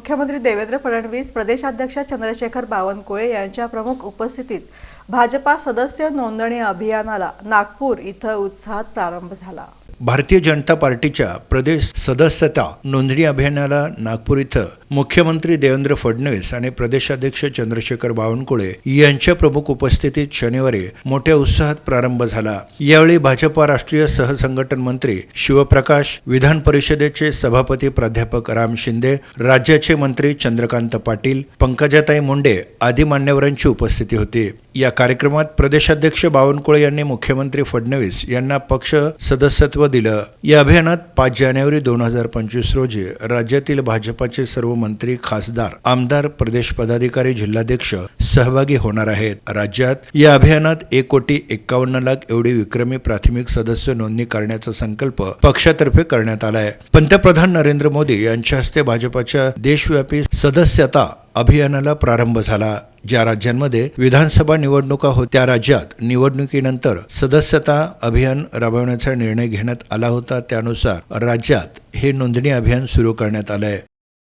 मुख्यमंत्री देवेंद्र फडणवीस प्रदेशाध्यक्ष चंद्रशेखर बावनकुळे यांच्या प्रमुख उपस्थितीत भाजपा सदस्य नोंदणी अभियानाला नागपूर इथं उत्साहात प्रारंभ झाला. भारतीय जनता पार्टीच्या प्रदेश सदस्यता नोंदणी अभियानाला नागपूर इथं मुख्यमंत्री देवेंद्र फडणवीस आणि प्रदेशाध्यक्ष चंद्रशेखर बावनकुळे यांच्या प्रमुख उपस्थितीत शनिवारी मोठ्या उत्साहात प्रारंभ झाला. यावेळी भाजपा राष्ट्रीय सहसंघटन मंत्री शिवप्रकाश विधान परिषदेचे सभापती प्राध्यापक राम शिंदे राज्याचे मंत्री चंद्रकांत पाटील पंकजाताई मुंडे आदी मान्यवरांची उपस्थिती होती. या कार्यक्रमात प्रदेशाध्यक्ष बावनकुळे यांनी मुख्यमंत्री फडणवीस यांना पक्ष सदस्यत्व दिलं. या अभियानात पाच जानेवारी दोन हजार पंचवीस रोजी राज्यातील भाजपाचे सर्व मंत्री खासदार आमदार प्रदेश पदाधिकारी जिल्हाध्यक्ष सहभागी होणार आहेत. राज्यात या अभियानात एक कोटी एक्कावन्न लाख एवढी विक्रमी प्राथमिक सदस्य नोंदणी करण्याचा संकल्प पक्षातर्फे करण्यात आला आहे पंतप्रधान नरेंद्र मोदी यांच्या हस्ते भाजपाच्या देशव्यापी सदस्यता अभियानाला प्रारंभ झाला. ज्या राज्यांमध्ये विधानसभा निवडणुका होत्या त्या राज्यात निवडणुकीनंतर सदस्यता अभियान राबवण्याचा निर्णय घेण्यात आला होता. त्यानुसार राज्यात हे नोंदणी अभियान सुरू करण्यात आलंय.